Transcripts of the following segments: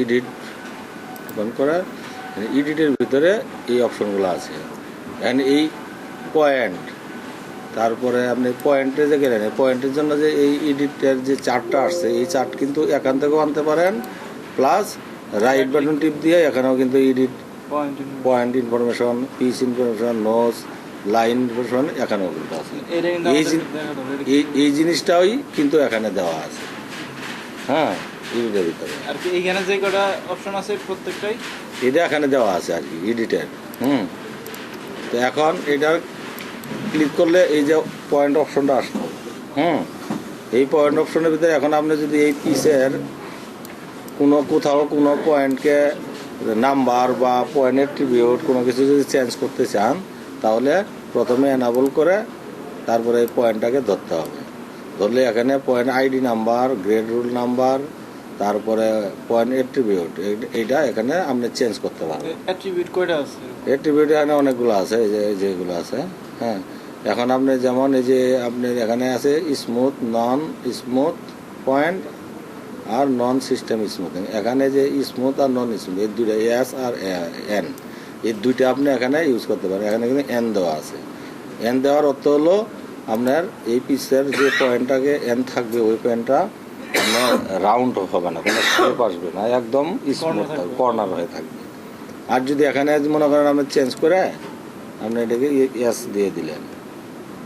Edit open করা এডিটের ভিতরে এই অপশনগুলো আছে। অ্যান্ড এই পয়েন্ট তারপরে আপনি পয়েন্টে যে গেলেন এই পয়েন্টের জন্য যে এই এডিটের যে চার্টটা আসছে এই চার্ট কিন্তু এখান থেকেও আনতে পারেন প্লাস রাইট বাটন টিপ দিয়ে এখানেও কিন্তু edit point information piece information notes line information এখানেও কিন্তু আছে। এই জিনিসটাই কিন্তু এখানে দেওয়া আছে। হ্যাঁ। এডিটের ভিতরে আর কি এইখানে যে কটা অপশন আছে প্রত্যেকটাই? এটা এখানে দেওয়া আছে আর কি এডিটের হুম। তো এখন এটা ক্লিক করলে এই যে পয়েন্ট অপশনটা আসলো। হুম। এই পয়েন্ট অপশনের ভিতরে এখন আপনি যদি এই পিসের কোনো কোথাও কোনো পয়েন্টকে নাম্বার বা পয়েন্টের ট্রিবিউট কোনো কিছু যদি চেঞ্জ করতে চান তাহলে প্রথমে এনাবল করে তারপরে এই পয়েন্টটাকে ধরতে হবে। ধরলে এখানে point ID number grade rule number তারপরে পয়েন্ট এট্রিবিউট এইটা এখানে আপনি চেঞ্জ করতে পারবেন অ্যাট্রিবিউট কয়টা আছে? এট্রিবিউট এখানে অনেকগুলো আছে এই যে যেগুলো আছে হ্যাঁ। এখন আপনি যেমন এই যে আপনি এখানে আছে স্মুথ নন স্মুথ পয়েন্ট আর নন সিস্টেম স্মুথিং এখানে যে স্মুথ আর নন স্মুথ এই দুইটা এস আর এন এই দুইটা আপনি এখানে ইউজ করতে পারেন। এখানে কিন্তু এন দেওয়া আছে। এন দেওয়ার অর্থ হলো আপনার এই পিসের যে পয়েন্টটাকে এন থাকবে ওই পয়েন্টটা আপনার রাউন্ড হবে না কোনো শেপ আসবে না একদম স্মুথ থাকবে। কর্নার হয়ে থাকবে। আর যদি এখানে মনে করেন আপনি চেঞ্জ করে আপনি এটাকে এস দিয়ে দিলেন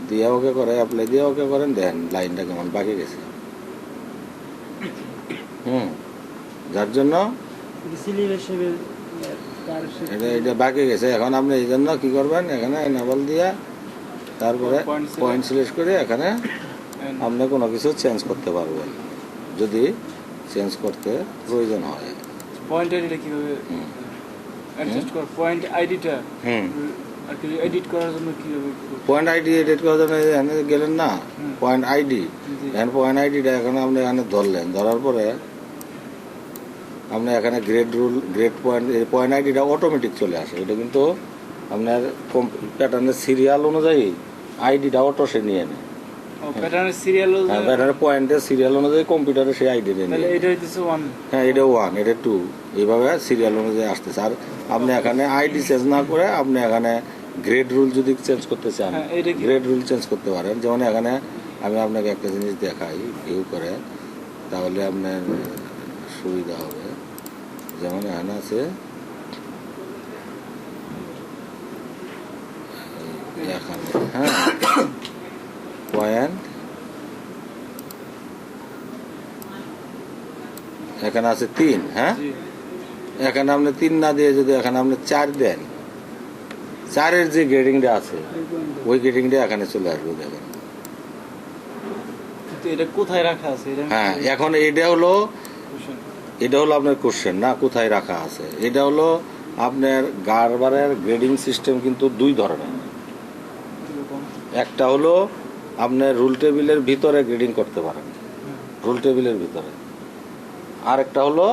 দিয়ে ওকে করে অ্যাপ্লাই দিয়ে ওকে করেন দেন লাইনটা কেমন বাকি গেছে। হুম যার জন্য এটা এটা বাকি গেছে। এখন আপনি এই জন্য কি করবেন এখানে এনাবল দিয়ে তারপরে পয়েন্ট সিলেক্ট করে এখানে আপনি কোনো কিছু চেঞ্জ করতে পারবেন। যদি চেঞ্জ করতে প্রয়োজন হয়। পয়েন্ট আইডিটা কীভাবে। অ্যাডজাস্ট কর পয়েন্ট আইডিটা হুম। এডিট করার জন্য কীভাবে পয়েন্ট আইডি এডিট করার জন্য এখানে গেলেন না? Point ID. এখানে পয়েন্ট আইডিটা এখানে আপনি এখানে ধরলেন। ধরার পরে আপনি এখানে grade rule grade point point আইডিটা অটোমেটিক চলে আসে। এটা কিন্তু আপনার প্যাটার্নের সিরিয়াল অনুযায়ী আইডিটা অটো সে নিয়ে নেয়। প্যাটার্নের সিরিয়াল হ্যাঁ পয়েন্টের সিরিয়াল অনুযায়ী কম্পিউটারে সেই আইডি হ্যাঁ এটা ওয়ান এটা টু এইভাবে সিরিয়াল অনুযায়ী আসতেছে। আর আপনি এখানে আইডি চেঞ্জ না করে আপনি এখানে গ্রেড রুল যদি চেঞ্জ করতে চান? গ্রেড রুল চেঞ্জ করতে পারেন। যেমন এখানে আমি আপনাকে একটা জিনিস দেখাই ভিউ করে। তাহলে আপনার সুবিধা হবে। যেমন এখানে আছে এখানে হ্যাঁ পয়েন্ট এখানে আছে তিন হ্যাঁ? এখানে আপনি তিন না দিয়ে যদি এখানে আপনি চার দেন চারের যে গ্রেডিংটা আছে ওই গ্রেডিংটা এখানে চলে আসবে দেখেন। কোথায় রাখা আছে? হ্যাঁ এখন এটা হলো এটা হলো আপনার কোশ্চেন না কোথায় রাখা আছে? এটা হলো আপনার গারবারের গ্রেডিং সিস্টেম কিন্তু দুই ধরনের। একটা হলো আপনার রুল টেবিলের ভিতরে গ্রেডিং করতে পারেন। রুল টেবিলের ভিতরে। আর একটা হলো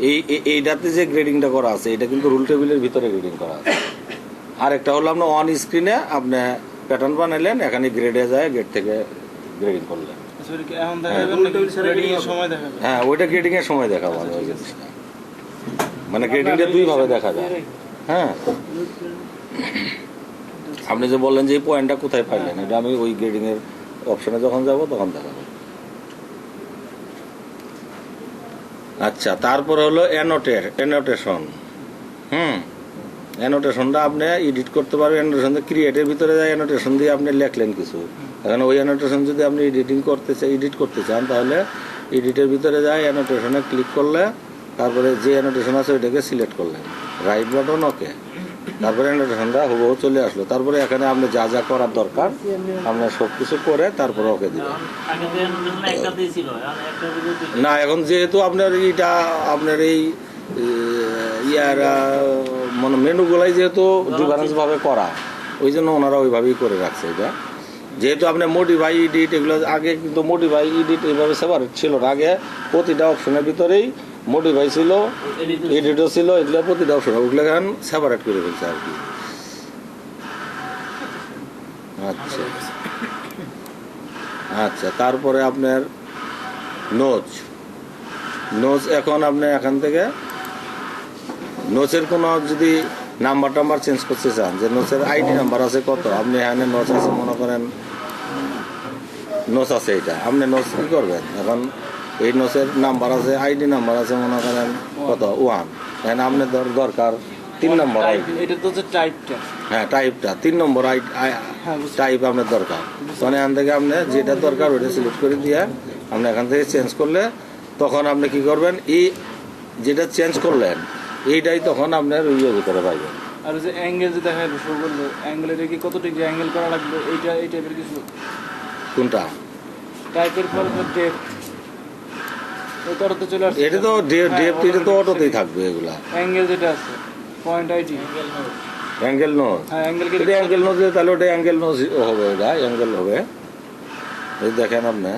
এই এই- এইটাতে যে গ্রেডিংটা করা আছে এটা কিন্তু রুল টেবিলের ভিতরে গ্রেডিং করা আছে। আর একটা হলো আপনার অন স্ক্রিনে আপনি প্যাটার্ন বানাইলেন এখানে গ্রেডে যায় গ্রেড থেকে গ্রেডিং করলেন। আচ্ছা, হ্যাঁ, হ্যাঁ ওইটা গ্রেডিং এর সময় দেখা যাবে ওই জিনিসটা। মানে গ্রেডিংটা দুই ভাবে দেখা যায়। হ্যাঁ। আপনি যে বললেন যে এই পয়েন্টটা কোথায় পাইলেন এটা আমি ওই গ্রেডিং এর অপশনে যখন যাব তখন দেখাবো। আচ্ছা তারপরে হলো অ্যানোটের অ্যানোটেশন হুম অ্যানোটেশনটা আপনি এডিট করতে পারবেন অ্যানোটেশন ক্রিয়েটের ভিতরে যায় অ্যানোটেশন দিয়ে আপনি লেখলেন কিছু। এখন ওই অ্যানোটেশন যদি আপনি এডিটিং করতে চান এডিট করতে চান, তাহলে এডিটের ভিতরে যায় অ্যানোটেশনে ক্লিক করলে, তারপরে যে অ্যানোটেশন আছে ওইটাকে সিলেক্ট করলেন। রাইট বাটন ওকে তারপরে অ্যানোটেশনটা হুবহু চলে আসলো। তারপরে এখানে আপনি যা যা করার দরকার আপনার সব কিছু করে তারপরে ওকে দিবেন। না, এখন যেহেতু আপনার এইটা, আপনার এই ইয়ার মানে মেনুগুলাই যেহেতু ডিফারেন্স ভাবে করা, ওই জন্য ওনারা ওইভাবেই করে রাখছে এটা। যেহেতু আপনার মোটিভাই ইডিট এগুলো আগে কিন্তু মোটিভাই ইডিট এইভাবে সেপারেট ছিল না। আগে প্রতিটা অপশনের ভিতরেই মোটিভাই ছিল এডিটও ছিল, এগুলো প্রতিটা অপশন। ওগুলো এখন সেপারেট করে ফেলছে আর কি। আচ্ছা। আচ্ছা তারপরে আপনার নোজ। নোচ এখন আপনি এখান থেকে নোচের কোনো যদি নাম্বার টাম্বার চেঞ্জ করতে চান, যে নোচের আইডি নাম্বার আছে কত? আপনি এখানে নোচ আছে, মনে করেন নোচ আছে এটা। আপনি নোচ কি করবেন? এখন এই নোচের নাম্বার আছে আইডি নাম্বার আছে মনে করেন কত? ওয়ান এখানে আপনি দর- দরকার তিন নম্বর এটা তো টাইপটা হ্যাঁ টাইপটা তিন নম্বর হ্যাঁ, টাইপ আপনার দরকার। মানে এখান থেকে আপনি যেটা দরকার ওইটা সিলেক্ট করে দিয়ে আপনি এখান থেকে চেঞ্জ করলে তখন আপনি কি করবেন? এই যেটা চেঞ্জ করলেন এইটাই তখন আপনার ইয়ে ভিতরে পাইবেন। আর যে অ্যাঙ্গেল যে দেখা শো করল অ্যাঙ্গেল এটা কি কত ডিগ্রি অ্যাঙ্গেল করা লাগবে? এইটা এই টাইপের কিছু? কোনটা? টাইপের পর ওটা তো চলে আসছে। এটা তো হ্যাঁ, এটা তো অটোতেই থাকবে এগুলা। অ্যাঙ্গেল যেটা আছে পয়েন্ট আইডি অ্যাঙ্গেল নো হ্যাঁ অ্যাঙ্গেল এটা অ্যাঙ্গেল নো তাহলে ওটা অ্যাঙ্গেল নো হবে ওটা অ্যাঙ্গেল হবে। এই দেখেন আপনি।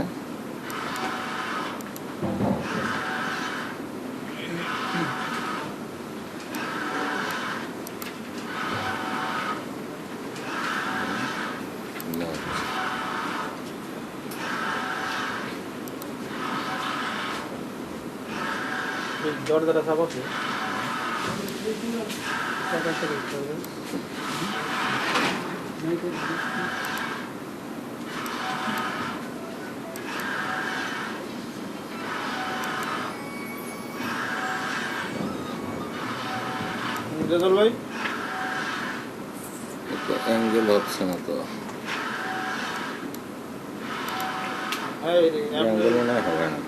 দরজাটা সাপোর্ট রেজাল ভাই? অ্যাঙ্গেল হচ্ছে না তো। হ্যাঁ অ্যাঙ্গেল মনে হয় হবে না।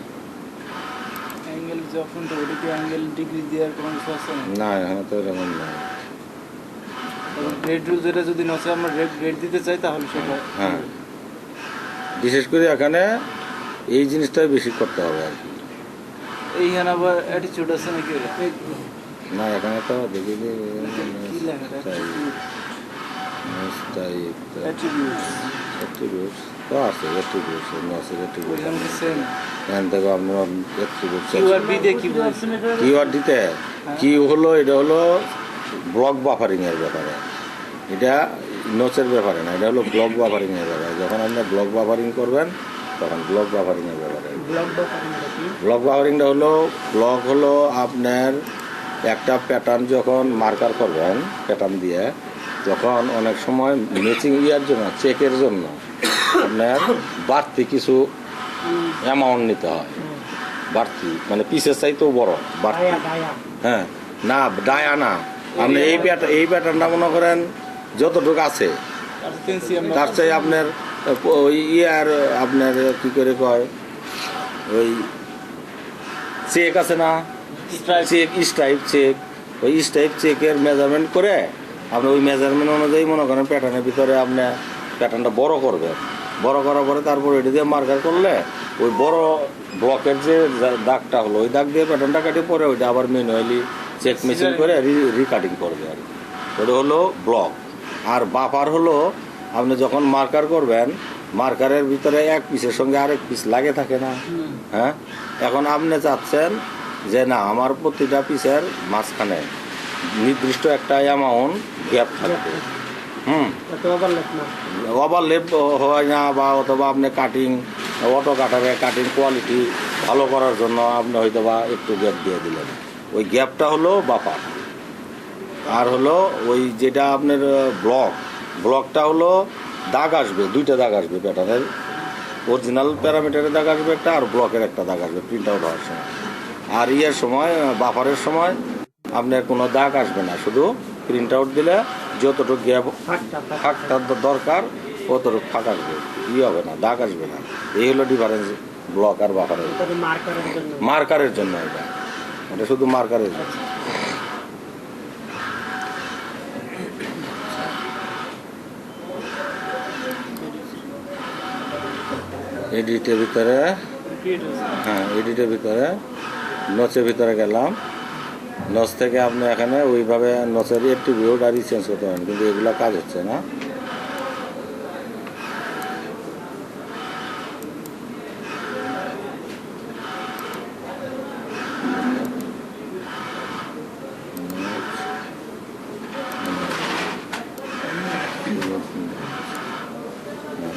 যে অপশনটা ওটা কি অ্যাঙ্গেল ডিগ্রি দেওয়ার কোনো কিছু আছে? না না এখানে তো এরকম রুল যেটা যদি আমরা রেড দিতে চাই তাহলে সেটা হ্যাঁ। বিশেষ করে এখানে এই জিনিসটাই বেশি করতে হবে আর কি। এইখানে আবার অ্যাটিচিউড আছে নাকি না এখানে তো দেখি যে অ্যাট্রিবিউটস তো আছে অ্যাট্রিবিউটস আছে অ্যাট্রিবিউটস ওইখানে এখান থেকে আপনার অ্যাট্রিবিউটস কিউ আর বি দিয়ে বলছে কিওয়ার্ড দিতে কি হলো এটা হলো ব্লক বাফারিং এর ব্যাপারে এটা নোচের ব্যাপারে না এটা হলো ব্লক বাফারিং এর ব্যাপারে যখন আপনি ব্লক বাফারিং করবেন তখন ব্লক বাফারিং এর ব্যাপারে ব্লক বাফারিংটা হলো ব্লক হলো আপনার একটা প্যাটার্ন যখন মার্কার করবেন প্যাটার্ন দিয়ে তখন অনেক সময় ম্যাচিং ইয়ার জন্য চেকের জন্য আপনার বাড়তি কিছু অ্যামাউন্ট নিতে হয়। বাড়তি মানে পিসের চাইতেও বড় বাড়তি। হ্যাঁ না ডায়া না। আপনি এই প্যাটার্ন এই প্যাটার্নটা মনে করেন যতটুকু আছে। তার চাই আপনার ওই ইয়ার আপনার কি করে কয় ওই চেক আছে না? চেক স্ট্রাইপ চেক ওই স্টাইপ চেকের মেজারমেন্ট করে আপনি ওই মেজারমেন্ট অনুযায়ী মনে করেন প্যাটার্নের ভিতরে আপনি প্যাটার্নটা বড় করবেন। বড় করার পরে তারপর এটা দিয়ে মার্কার করলে ওই বড় ব্লকের যে দাগটা হলো ওই দাগ দিয়ে প্যাটার্নটা কাটিয়ে পরে ওইটা আবার ম্যানুয়ালি চেক মেশিন করে রিকাটিং করবে আর ওটা হলো ব্লক আর বাফার হলো আপনি যখন মার্কার করবেন মার্কারের ভিতরে এক পিসের সঙ্গে আরেক পিস লাগে থাকে না। হ্যাঁ? এখন আপনি চাচ্ছেন যে না আমার প্রতিটা পিসের মাঝখানে নির্দিষ্ট একটা অ্যামাউন্ট গ্যাপ থাকবে। হুম। ওভারলেপ হয় না বা অথবা আপনি কাটিং অটো কাটারে কাটিং কোয়ালিটি ভালো করার জন্য আপনি হয়তো বা একটু গ্যাপ দিয়ে দিলেন। ওই গ্যাপটা হলো বাপার আর হলো ওই যেটা আপনার ব্লক ব্লকটা হলো দাগ আসবে দুইটা দাগ আসবে প্যাটার্নের অরিজিনাল প্যারামিটারের দাগ আসবে একটা আর ব্লকের একটা দাগ আসবে প্রিন্ট আউট হওয়ার সময়। আর ইয়ের সময় বাফারের সময় আপনার কোনো দাগ আসবে না। শুধু প্রিন্ট আউট দিলে যতটুকু গ্যাপ ফাঁকটা দরকার অতটুকু ফাঁক আসবে। ই হবে না দাগ আসবে না। এই হলো ডিফারেন্স ব্লক আর বাফারের মার্কারের জন্য। এটা। এটা শুধু মার্কারের জন্য। এডিটের ভিতরে হ্যাঁ এডিটের ভিতরে নচের ভিতরে গেলাম। নচ থেকে আপনি এখানে ওইভাবে নচের এট্রিবিউট আর চেঞ্জ করতে পারেন কিন্তু এগুলো কাজ হচ্ছে না।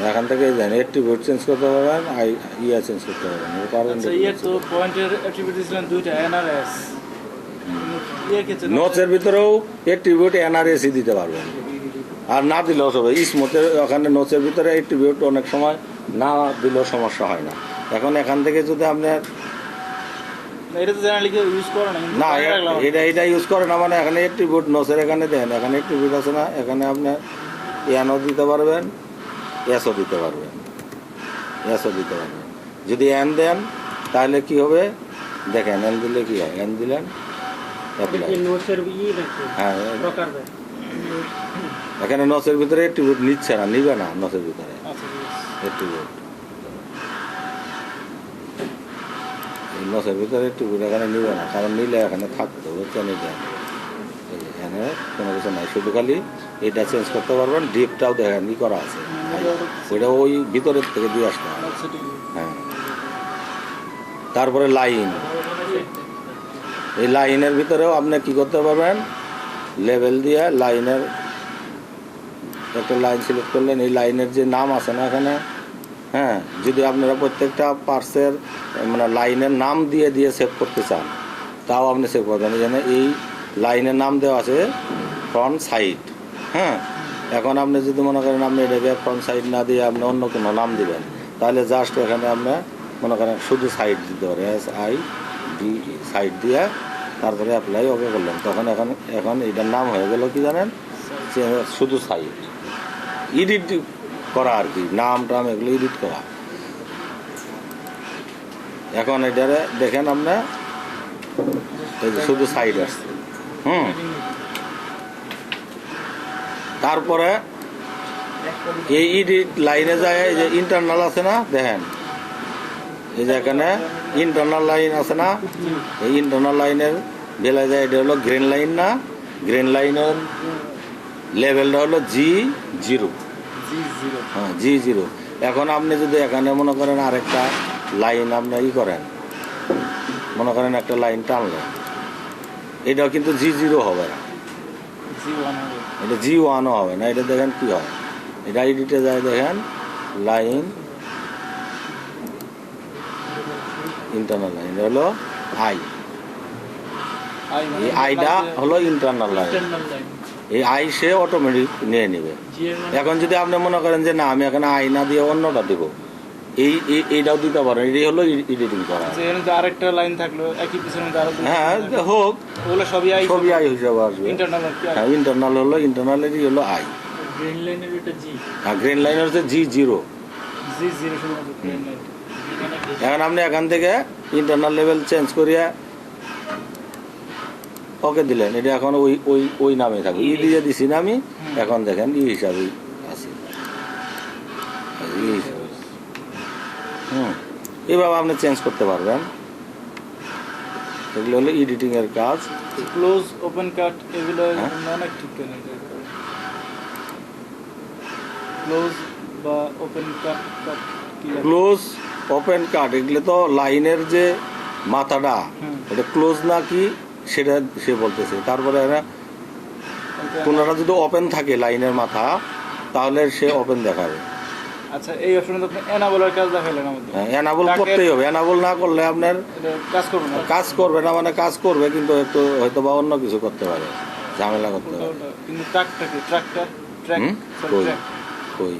এখান থেকে অ্যাট্রিবিউট চেঞ্জ করতে পারবেন ইয়া চেঞ্জ করতে পারবেন আচ্ছা তো পয়েন্টের অ্যাট্রিবিউট দিয়েছিলেন দুইটা এন নোটসের ভিতরেও অ্যাট্রিবিউট এনআরএসি দিতে পারবেন আর না দিলেও সবাই ইসমতের ওখানে নোটসের ভিতরে অ্যাট্রিবিউট অনেক সময় না দিলেও সমস্যা হয় না। এখন এখান থেকে যদি আপনার না। এটা এটা ইউজ করে না মানে এখানে অ্যাট্রিবিউট নোটসের এখানে দেন। এখানে অ্যাট্রিবিউট আছে না এখানে আপনি এনও দিতে পারবেন এসও দিতে পারবেন। এসও দিতে পারবেন। যদি এন দেন তাহলে কি হবে? দেখেন এন দিলে কি হয়? এন দিলেন apply। নোটসের ই নাকি হ্যাঁ এখানে নসের ভিতরে অ্যাট্রিবিউট নিচ্ছে না নিবে না নসের ভিতরে। অ্যাট্রিবিউট এই নসের ভিতরে অ্যাট্রিবিউট এখানে নিবে না কারণ নিলে এখানে থাকতো এই যে এখানে কোনো কিছু নাই শুধু খালি এটা চেঞ্জ করতে পারবেন ডিপটাও দেখেন ই করা আছে। ওইটা ওই ভিতরের থেকে দিয়ে আসতে আচ্ছা হ্যাঁ। তারপরে লাইন এই লাইনের ভিতরেও আপনি কি করতে পারবেন? লেভেল দিয়ে লাইনের একটা লাইন সিলেক্ট করলেন। এই লাইনের যে নাম আছে না এখানে হ্যাঁ যদি আপনারা প্রত্যেকটা পার্সের মানে লাইনের নাম দিয়ে দিয়ে সেভ করতে চান, তাও আপনি সেভ করবেন এখানে এই লাইনের নাম দেওয়া আছে ফ্রন্ট সাইড হ্যাঁ। এখন আপনি যদি মনে করেন আপনি এটাকে ফ্রন্ট সাইড না দিয়ে আপনি অন্য কোনো নাম দিবেন, তাহলে জাস্ট এখানে আপনি মনে করেন শুধু সাইড দিতে পারেন এস আই ডি সাইড দিয়ে, তারপরে অ্যাপ্লাই ওকে করলেন তখন এখন এখন এটার নাম হয়ে গেল কি জানেন? শুধু সাইড এডিট করা আর কি, নাম টাম এগুলো এডিট করা। এখন এটারে দেখেন যে শুধু সাইড আসছে হুম। তারপরে এই ইডিট লাইনে যায় যে ইন্টারনাল আছে না, দেখেন। এই যে এখানে ইন্টারনাল লাইন আছে না? এই ইন্টারনাল লাইনের বেলায় যায় এটা হলো গ্রিন লাইন না? গ্রিন লাইনের লেভেলটা হলো জি জিরো হ্যাঁ জি জিরো এখন আপনি যদি এখানে মনে করেন আরেকটা লাইন আপনি ই করেন মনে করেন একটা লাইন টানলেন এটাও কিন্তু জি জিরো হবে না। এটা জি ওয়ানও হবে না এটা দেখেন কি হয়। এটা আইডিতে যায় দেখেন লাইন ইন্টারনাল লাইন হলো আই মানে এই আইটা হলো ইন্টারনাল লাইন এই আই সে অটোমেটিক নিয়ে নেবে। মানে এখন যদি আপনি মনে করেন যে না আমি এখানে আই না দিয়ে অন্যটা দিব এই এই- এইটাও দিতে পারেন এটাই হলো এডিটিং করা। আরেকটা লাইন থাকল একই পিছনে হ্যাঁ হোক ওগুলো সবই আই ছবি আই হিসাবে আসবে। ইন্টারনাল হ্যাঁ ইন্টারনাল হলো ইন্টারনালেরই হলো আই গ্রিন লাইনের এটা জি আর গ্রিন লাইন হচ্ছে G zero G zero green line। এখানে আপনি এখান থেকে ইন্টারনাল লেভেল চেঞ্জ করিয়া ওকে দিলেন। এটা এখন ওই ওই ওই নামে থাকবে ই দিয়ে দিছি না আমি এখন দেখেন ই হিসাবেই আছে। হুম এইভাবে আপনি চেঞ্জ করতে পারবেন। এগুলো হলো এডিটিং এর কাজ। ক্লোজ ওপেন কাট এগুলো হ্যাঁ? অনেক ঠিক ক্লোজ বা open cut? Close open cut এগুলো তো লাইনের যে মাথাটা এটা ক্লোজ না কি সেটা সে বলতেছে। তারপরে ওকে, যদি ওপেন থাকে লাইনের মাথা তাহলে সে ওপেন দেখাবে। আচ্ছা এই অপশনে তো আপনি এনাবলের কাজ দেখাইলেন আমাদের। অ্যানাবল তাকে- করতেই হবে। না করলে আপনার কাজ করবে না। কাজ করবে না মানে কাজ করবে কিন্তু একটু হয়তো বা অন্য কিছু করতে পারে। ঝামেলা করতে উল্টা পারে। কিন্তু ট্রাকটা ট্রাকটা ট্র্যাক কই? কই?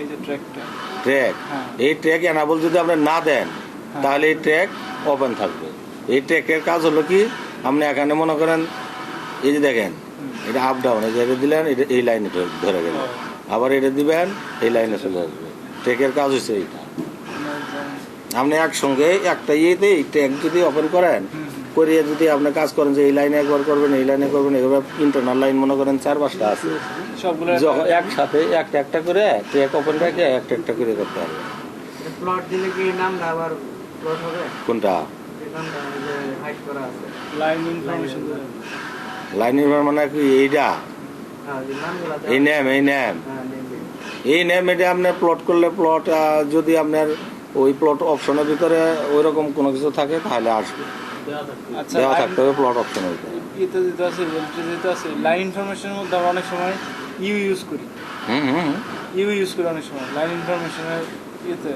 এই যে ট্র্যাকটা ট্র্যাক হ্যাঁ। এই ট্র্যাক অ্যানাবল যদি আপনি না দেন তাহলে এই ট্র্যাক ওপেন থাকবে। এই ট্র্যাকের কাজ হলো কি? আপনি এখানে মনে করেন এই যে দেখেন এটা আপ ডাউন এই যে এটা দিলেন এটা এই লাইনে ধরে গেল। আবার এটা দিবেন এই লাইনে চলে আসবে। ট্র্যাকের কাজ হচ্ছে এইটা। আপনি একসঙ্গে একটা ইয়েতে এই ট্র্যাক যদি ওপেন করেন করিয়ে যদি আপনি কাজ করেন যে এই লাইনে একবার করবেন এই লাইনে করবেন এভাবে ইন্টারনাল লাইন মনে করেন চার পাঁচটা আছে। সবগুলো যখন একসাথে একটা একটা করে ট্র্যাক ওপেন রেখে একটা একটা করে করতে হবে। প্লট দিলে কি নামটা আবার প্লট হবে? কোনটা? লাইন ইনফরমেশন মানে কি এইটা হ্যাঁ এই নেম এই নেম হ্যাঁ নেম এই নেম এটা আপনার প্লট করলে প্লট যদি আপনার ওই প্লট অপশনের ভিতরে ওই রকম কোনো কিছু থাকে তাহলে আসবে। দেওয়া আচ্ছা থাকতে হবে প্লট অপশনের ভিতরে ইয়েতে যেতে আছে যেতে আছে লাইন ইনফরমেশনের মধ্যে আমরা অনেক সময় ইউ ইউজ করি। হুম হুম। ইউ ইউজ করে অনেক সময় লাইন ইনফরমেশনের ইয়েতে।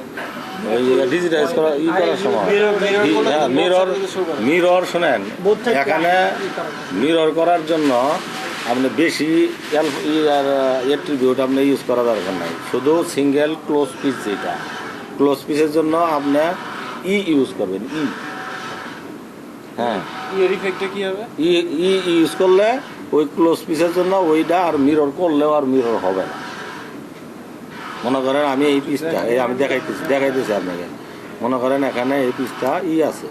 ডিজিটাইজ করা ই করার সময়। মিরর শোনেন এখানে মিরর করার জন্য আপনি বেশি এট্রিবিউট আপনি ইউজ করা দরকার নাই। শুধু সিঙ্গেল ক্লোজ পিস যেটা। ক্লোজ পিসের জন্য আপনি ই ইউজ করবেন ই হ্যাঁ। ইয়ের ইফেক্টটা কি হবে? ই ই ইউজ করলে ওই ক্লোজ পিসের জন্য ওইটা আর মিরর করলেও আর মিরর হবে না। মনে করেন আমি এই পিসটা এই আমি দেখাইতেছি দেখাইতেছি আপনাকে। মনে করেন এখানে এই পিসটা ই আছে।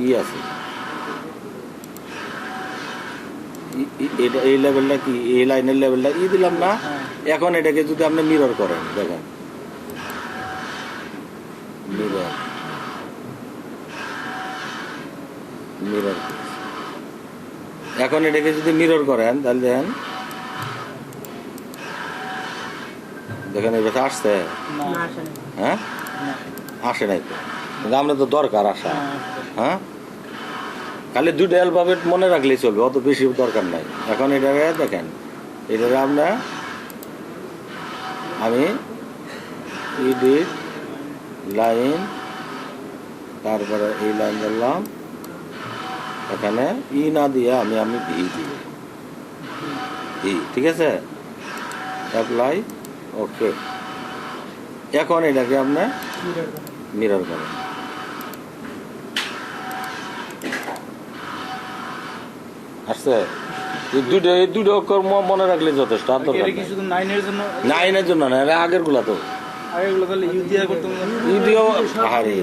ই আছে। এটা এই লেভেলটা কি? এই লাইনের লেভেলটা ই দিলাম না? এখন এটাকে যদি আপনি মিরর করেন দেখেন। মিরর মিরর এখন এটাকে যদি মিরর করেন তাহলে দেখেন। দেখেন এটা আসছে? না না আসেনি। হ্যাঁ? আসে নাই তো। আমরা তো দরকার আসা হ্যাঁ। হ্যাঁ? খালি দুইটা অ্যালফাবেট মনে রাখলেই চলবে অত বেশি দরকার নাই। এখন এটাকে দেখেন এটাকে আমরা আমি ইডিট লাইন তারপরে এই লাইন ধরলাম। এখানে ই না দিয়ে আমি আমি ভি দিব ভি ঠিক আছে? অ্যাপ্লাই ওকে এখন এটাকে আপনার মিরর করেন। আসছে? দুটো এই দুটো অক্ষর মনে রাখলে যথেষ্ট আর দরকার নাইনের জন্য না আগেরগুলা তো। আগেগুলো তাহলে ইউ দিয়ে করতে আরে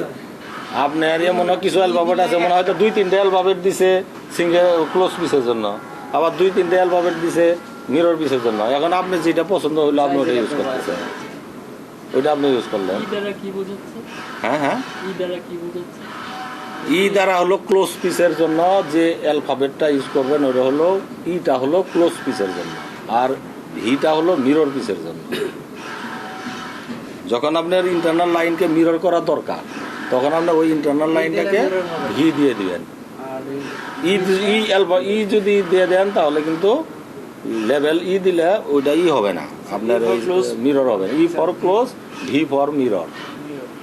আপনার এমন কিছু অ্যালফাবেট আছে মনে হয়তো দুই তিনটে অ্যালফাবেট দিছে সিঙ্গেল ক্লোজ পিসের জন্য আবার দুই তিনটে অ্যালফাবেট দিছে মিরর পিসের জন্য। এখন আপনি যেটা পছন্দ হইল আপনি ওটা ইউজ করতেছেন। ওইটা আপনি ইউজ করলেন। ই দ্বারা হ্যাঁ হ্যাঁ। ই দ্বারা হলো ক্লোজ পিসের জন্য যে অ্যালফাবেটটা ইউজ করবেন ওটা হলো ইটা হলো ক্লোজ পিসের জন্য আর ভিটা হলো মিরর পিসের জন্য। যখন আপনার ইন্টারনাল লাইনকে মিরর করা দরকার তখন আপনার ওই ইন্টারনাল লাইনটাকে ঘি দিয়ে দিবেন। ই ই ই যদি দিয়ে দেন তাহলে কিন্তু লেভেল ই দিলে ওইটা ই হবে না। আপনার মিরর হবে E for close V for mirror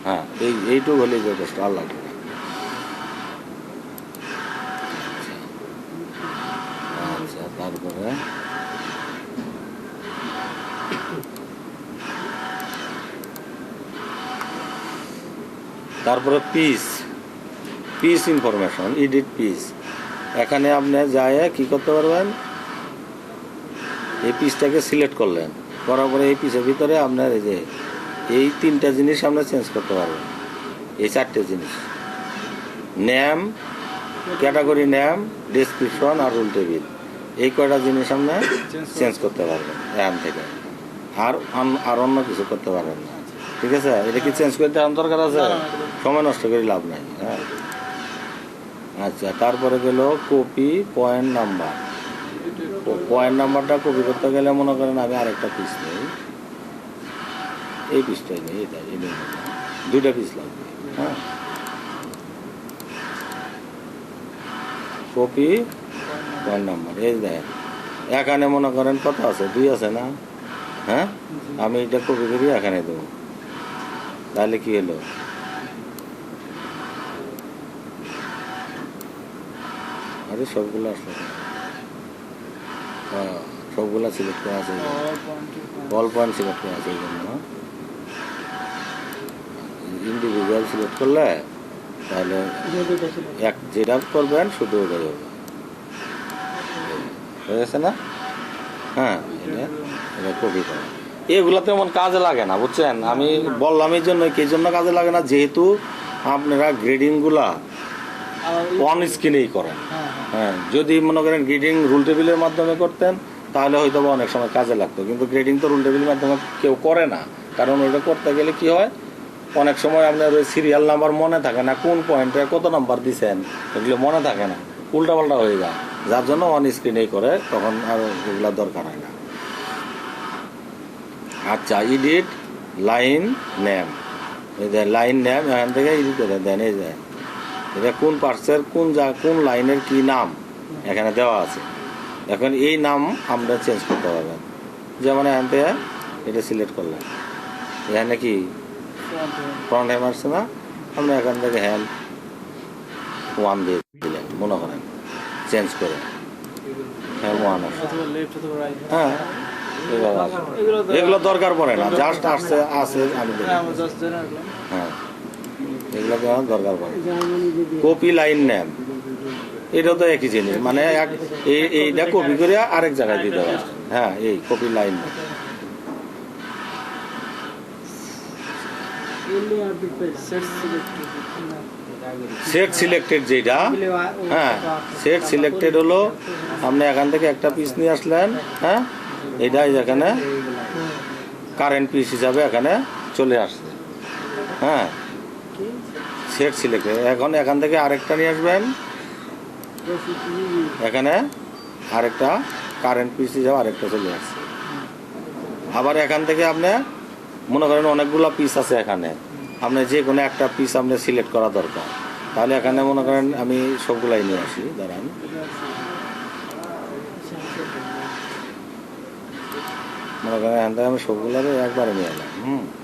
হ্যাঁ এই এইটুকু হলেই যথেষ্ট আর লাগবে না আচ্ছা তারপরে তারপরে piece piece information edit piece এখানে আপনি যায় কি করতে পারবেন? এই পিসটাকে সিলেক্ট করলেন। করার পরে এই পিসের ভিতরে আপনার এই যে এই তিনটা জিনিস আমরা চেঞ্জ করতে পারবেন। এই চারটে জিনিস। নেম ক্যাটাগরি নেম ডেসক্রিপশন আর রুল টেবিল এই কয়টা জিনিস আমরা চেঞ্জ করতে পারবেন এখান থেকে। আর আর অন্য কিছু করতে পারবেন না। ঠিক আছে? এটা কি চেঞ্জ করতে আমার দরকার আছে। সময় নষ্ট করে লাভ নাই হ্যাঁ। আচ্ছা তারপরে গেল কপি পয়েন্ট নাম্বার পয়েন্ট নাম্বারটা কপি করতে গেলে মনে করেন আমি আরেকটা পিস নেই। এই পিসটাই নেই এটা এই দুইটা পিস লাগবে হ্যাঁ। কপি পয়েন্ট নাম্বার এই দেখ এখানে মনে করেন কত আছে? দুই আছে না? হ্যাঁ? আমি এটা কপি করি এখানে দেবো। তাহলে কি হলো? আরে সবগুলো আসলো হ্যাঁ সবগুলা সিলেক্ট করা আছে. অল পয়েন্ট সিলেক্ট করা আছে এই জন্য ইন্ডিভিজুয়াল সিলেক্ট করলে তাহলে এক যেটা করবেন শুধু ওটাই হবে হয়ে গেছে না? হ্যাঁ এটা এটা কপি করা। এগুলো তেমন কাজে লাগে না বুঝছেন? আমি বললাম এই জন্য কি জন্য কাজে লাগে না যেহেতু আপনারা গ্রেডিংগুলা অন স্ক্রিনেই করেন। হ্যাঁ, যদি মনে করেন গ্রেডিং রুল টেবিলের মাধ্যমে করতেন তাহলে হয়তো অনেক সময় কাজে লাগতো। কিন্তু গ্রেডিং তো রুল টেবিলের মাধ্যমে কেউ করে না। কারণ ওটা করতে গেলে কি হয় অনেক সময় আপনার ওই সিরিয়াল নাম্বার মনে থাকে না কোন পয়েন্টে কত নাম্বার দিছেন এগুলো মনে থাকে না উল্টাপাল্টা হয়ে যায়। যার জন্য অন স্ক্রিনেই করে তখন আর ওগুলা দরকার হয় না। আচ্ছা edit line name line name এখান থেকে ইডিট করে দেন এই যে। এটা কোন পার্সের কোন যা কোন লাইনের কি নাম? এখানে দেওয়া আছে। এখন এই নাম আমরা চেঞ্জ করতে পারবেন যেমন এখান থেকে এটা সিলেক্ট করলাম। এখানে কি? ফ্রন্ট হ্যাম আসছে না? আপনি এখান থেকে হ্যান্ড ওয়ান দিয়ে দিলেন মনে করেন। চেঞ্জ করে। হ্যাঁ ওয়ান আসছে। হ্যাঁ। এগুলো দরকার পড়ে না জাস্ট আসছে আছে আমি হ্যাঁ হ্যাঁ এগুলো দরকার পড়ে। কপি লাইন নেন। এটাও তো একই জিনিস মানে এক এই এইটা কপি করে আরেক জায়গায় দিতে হবে। হ্যাঁ এই কপি লাইন সেট সিলেক্টেড যেটা হ্যাঁ সেট সিলেক্টেড হলো আপনি এখান থেকে একটা পিস নিয়ে আসলেন হ্যাঁ এটা এখানে কারেন্ট পিস হিসাবে এখানে চলে আসছে। হ্যাঁ। সেট সিলেক্টেড এখন এখান থেকে আরেকটা নিয়ে আসবেন। এখানে আরেকটা কারেন্ট পিস হিসাবে আরেকটা চলে আসছে। আবার এখান থেকে আপনি মনে করেন অনেকগুলো পিস আছে এখানে। আপনি যে কোনো একটা পিস আপনি সিলেক্ট করা দরকার। তাহলে এখানে মনে করেন আমি সবগুলাই নিয়ে আসি, দাঁড়ান। মনে সবগুলো একবারে নিয়ে এলাম। হুম।